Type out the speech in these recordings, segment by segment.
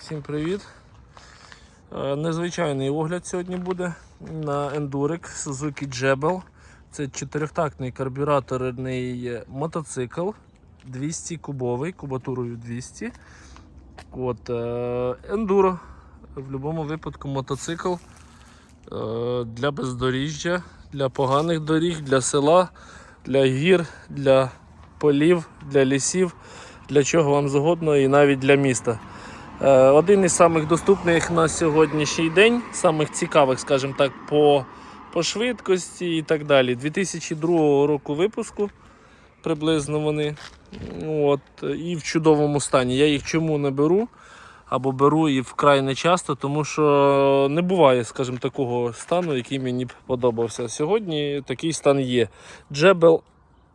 Всім привіт! Е, Незвичайний огляд сьогодні буде на Enduric Suzuki Jebel. Це чотирьохтактний карбюраторний мотоцикл 200 кубовий, кубатурою 200. От, е, Enduro. В будь-якому випадку мотоцикл е, для бездоріжжя, для поганих доріг, для села, для гір, для полів, для лісів, для чого вам згодно і навіть для міста. Е, Один із самих доступних на сьогоднішній день, самих цікавих, скажімо так, по, по швидкості і так далі. 2002 року випуску приблизно вони. От, і в чудовому стані. Я їх чому не беру? Або беру і вкрай не часто, тому що не буває, скажімо, такого стану, який мені б подобався. Сьогодні такий стан є. Джебел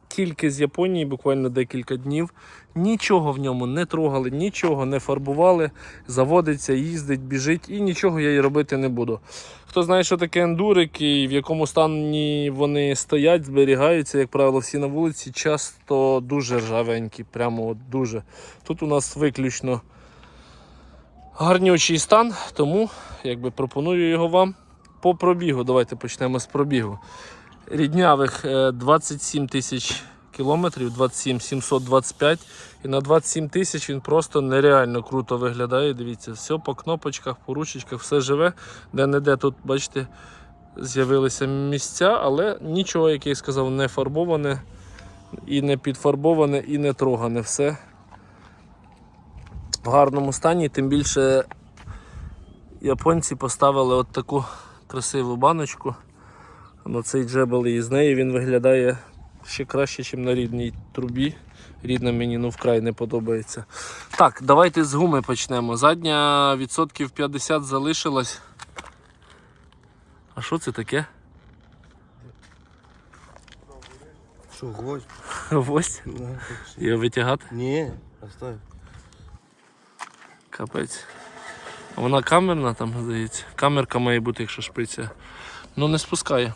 тільки з Японії, буквально декілька днів. Нічого в ньому не трогали, нічого не фарбували. Заводиться, їздить, біжить і нічого я й робити не буду. Хто знає, що таке ендурик і в якому стані вони стоять, зберігаються, як правило, всі на вулиці, часто дуже ржавенькі, прямо от дуже. Тут у нас виключно гарнючий стан, тому якби пропоную його вам по пробігу. Давайте почнемо з пробігу. Ріднявих е, 27 тисяч кілометрів, 27 725. І на 27 тисяч він просто нереально круто виглядає. Дивіться, все по кнопочках, по ручечках, все живе. Де-не-де тут, бачите, з'явилися місця, але нічого, як я і сказав, не фарбоване, і не підфарбоване, і не трогане. Все в гарному стані, тим більше японці поставили от таку красиву баночку на цей джебел і з неї він виглядає ще краще, ніж на рідній трубі. Рідна мені ну вкрай не подобається. Так, давайте з гуми почнемо. Задня відсотків 50 залишилась. А що це таке? Что, гвоздь? Ось. Да, Його витягати. Не, оставь. Капець. Вона камерна там, здається. Камерка має бути, якщо шприця. Ну не спускає.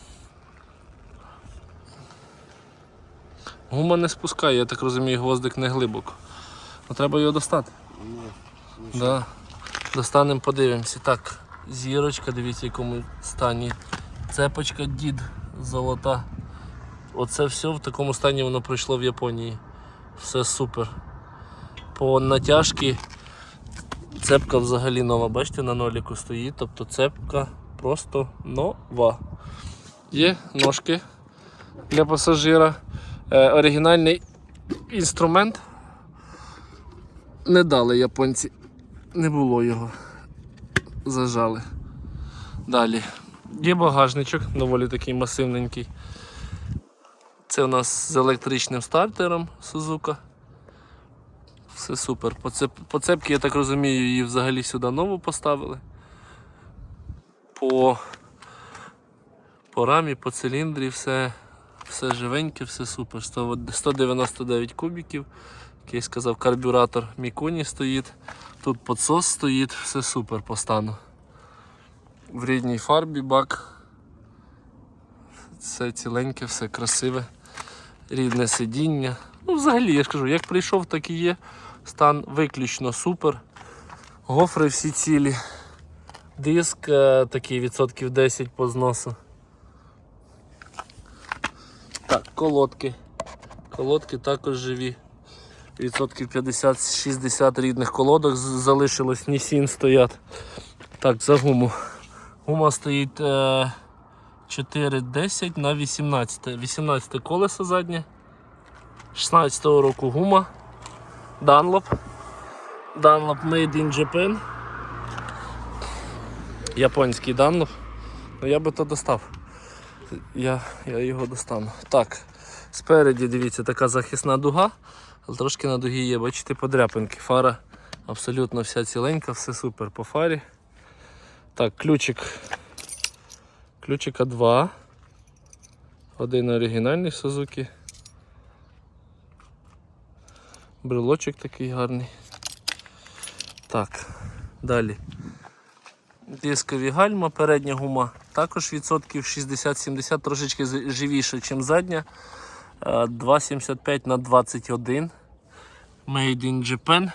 Гума не спускає, я так розумію, гвоздик не глибоко. Ну, треба його достати. Нет. Да. Достанемо, подивимося. Так, зірочка, дивіться, в якому стані. Цепочка дід золота. Оце все в такому стані воно пройшло в Японії. Все супер. По натяжки цепка взагалі нова. Бачите, на ноліку стоїть. Тобто цепка просто нова. Є ножки для пасажира. Е, оригінальний інструмент. Не дали японці не було його. Зажали. Далі. Є багажничок, доволі такий масивненький. Це у нас з електричним стартером Suzuka. Все супер. По, цеп... по цепці, я так розумію, її взагалі сюди нову поставили. По, по рамі, по циліндрі все, все живеньке, все супер. 199 кубіків. Як я сказав, карбюратор Міконі стоїть. Тут підсос стоїть, все супер по стану. В рідній фарбі бак. Все ціленьке, все красиве. Рідне сидіння. Ну, взагалі, я ж кажу, як прийшов, так і є. Стан виключно супер. Гофри всі цілі. Диск е, такий відсотків 10 по зносу. Так, колодки. Колодки також живі. Відсотків 50-60 рідних колодок залишилось, Нісін стоять. Так, за гуму. Гума стоїть е, 4,10 на 18. 18 колесо заднє. 16-го року гума. Dunlop. Dunlop Made in Japan. Японський Dunlop. Ну я би то достав. Я, я його достану. Так, спереді, дивіться, така захисна дуга. Але трошки на дугі є, бачите, подряпинки. Фара абсолютно вся ціленька, все супер по фарі. Так, ключик. Ключика два. Один оригінальний Suzuki. Брелочок такий гарний. Так, далі. Дискові гальма, передня гума також відсотків 60-70, трошечки живіша, ніж задня. Е, 2,75 на 21. Made in Japan.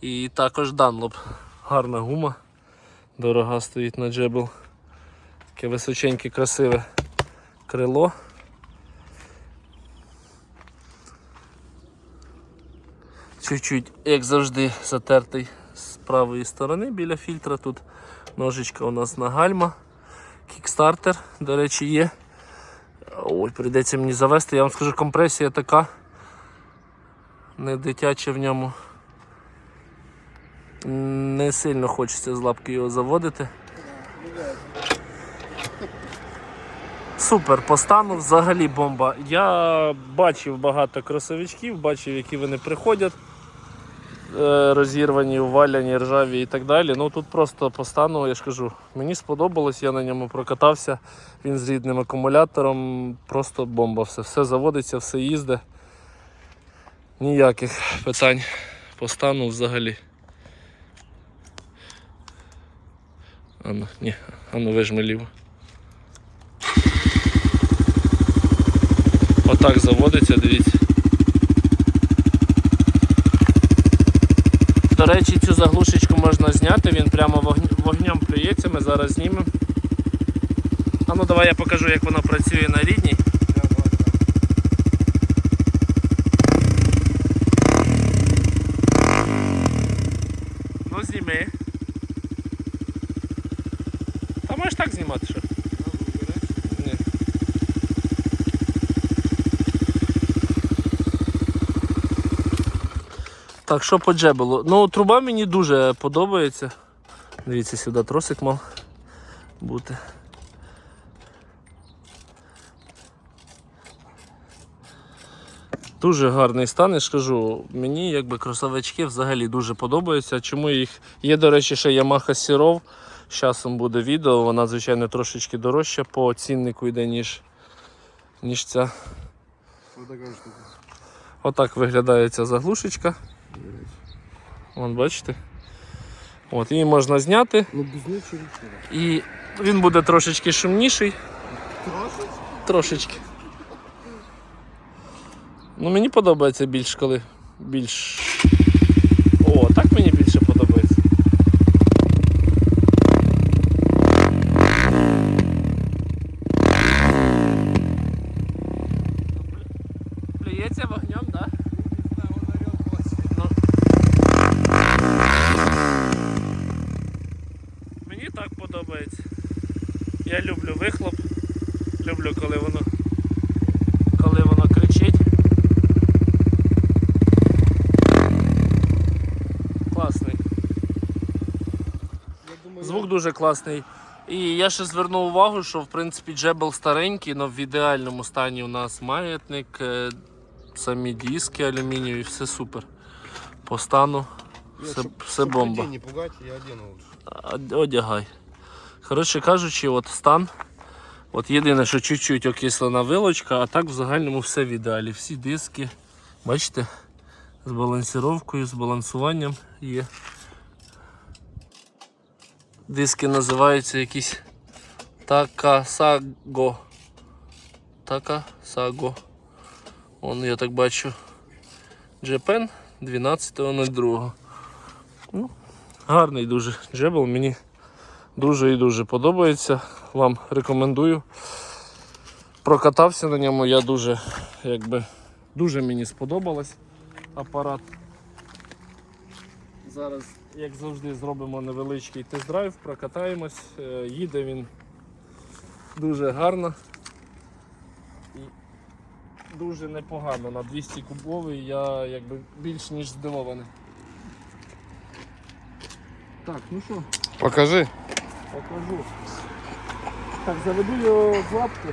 І також Dunlop. Гарна гума. Дорога стоїть на джебел. Таке височеньке, красиве крило. Чуть-чуть, як завжди, затертий з правої сторони біля фільтра. Тут ножичка у нас на гальма. Кікстартер, до речі, є. Ой, прийдеться мені завести. Я вам скажу, компресія така. Не дитяча в ньому. Не сильно хочеться з лапки його заводити. Супер, по стану взагалі бомба. Я бачив багато кросовичків, бачив, які вони приходять. Е, Розірвані, уваляні, ржаві і так далі. Ну тут просто по стану, я ж кажу, мені сподобалось, я на ньому прокатався. Він з рідним акумулятором, просто бомба. Все, все заводиться, все їздить. Ніяких питань по стану взагалі. Ану, ні, ану вижми ліво. Отак заводиться, дивіться. До речі, цю заглушечку можна зняти, він прямо вогн- вогнем плюється, ми зараз знімемо. А ну давай я покажу, як воно працює на рідній. Ну зніми. Та можеш так знімати що? Так, що по джебелу? Ну, труба мені дуже подобається. Дивіться, сюди тросик мав бути. Дуже гарний стан, я ж кажу, мені якби кросовички взагалі дуже подобаються. Чому їх є, до речі, ще Yamaha Sirov. З часом буде відео, вона, звичайно, трошечки дорожча по ціннику йде, ніж, ніж ця. Отак виглядає ця заглушечка. Вон бачите. От, її можна зняти Ну без ничего. і він буде трошечки шумніший. Трошечки? Трошечки. Ну мені подобається більш коли більш. О, так мені більше подобається. Плюється вогнем, так? Ну. Мені так подобається. Я люблю вихлоп. Люблю, коли воно коли воно кричить. Класний. Я дуже класний. І я ще звернув увагу, що в принципі джебел старенький, але в ідеальному стані у нас маятник, е, самі диски алюмінієві, все супер. По стану все, все бомба. не пугать, я Одягай. Коротше кажучи, от стан. От єдине, що чуть-чуть окислена вилочка, а так в загальному все в ідеалі. Всі диски, бачите, з балансіровкою, з балансуванням є. Диски називаються якісь Такасаго. Такасаго. Вон я так бачу. Japan 12.02. Ну, гарний дуже джебел, мені дуже і дуже подобається. Вам рекомендую. Прокатався на ньому, я дуже, якби, дуже мені сподобалось апарат. Зараз, як завжди, зробимо невеличкий тест-драйв, прокатаємось. Е, Їде він дуже гарно і дуже непогано. На 200 кубовий я якби більш ніж здивований. Так, ну що? Покажи. Покажу. Так, заведу його в лапку,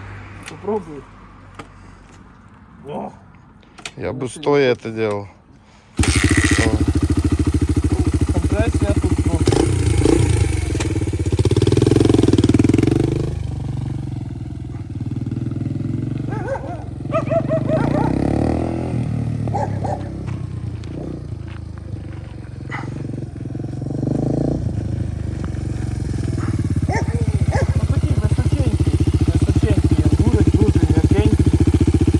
попробую. О, Я бы Ну, стоя это делал. компресія тут. Ну. Ну, такий височенький, височенький, він дуже, дуже м'якенький.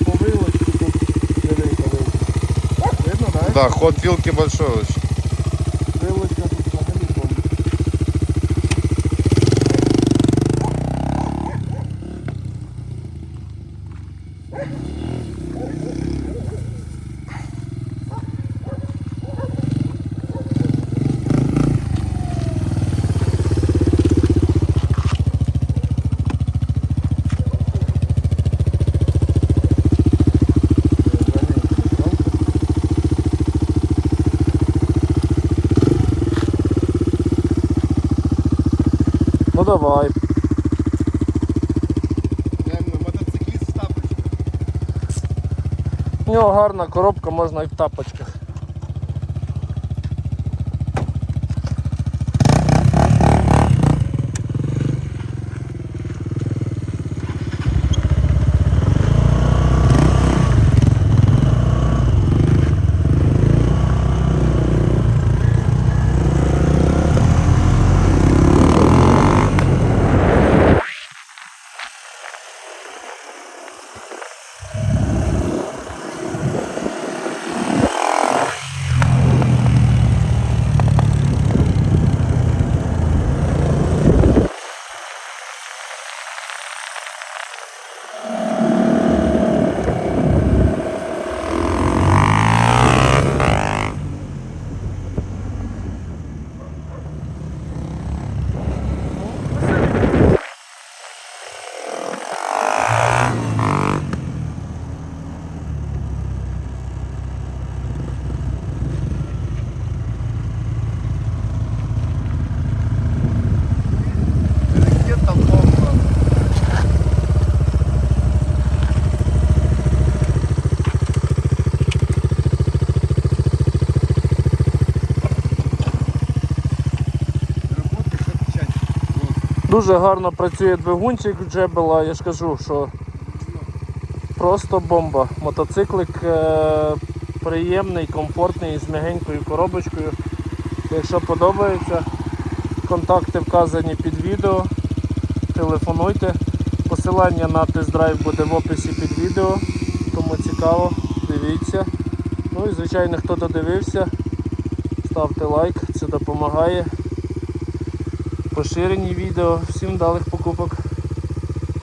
По вилочці тут велика вилка. Видно, так? Да, ход вилки большой очень. Давай. У нього гарна коробка, можна і в тапочках. Дуже гарно працює двигунчик Джебела, я ж кажу, що просто бомба. Мотоциклик е, приємний, комфортний, з м'ягенькою коробочкою. Якщо подобається, контакти вказані під відео. Телефонуйте. Посилання на тест-драйв буде в описі під відео. Кому цікаво, дивіться. Ну і звичайно, хто додивився, ставте лайк, це допомагає поширені відео. Всім далих покупок.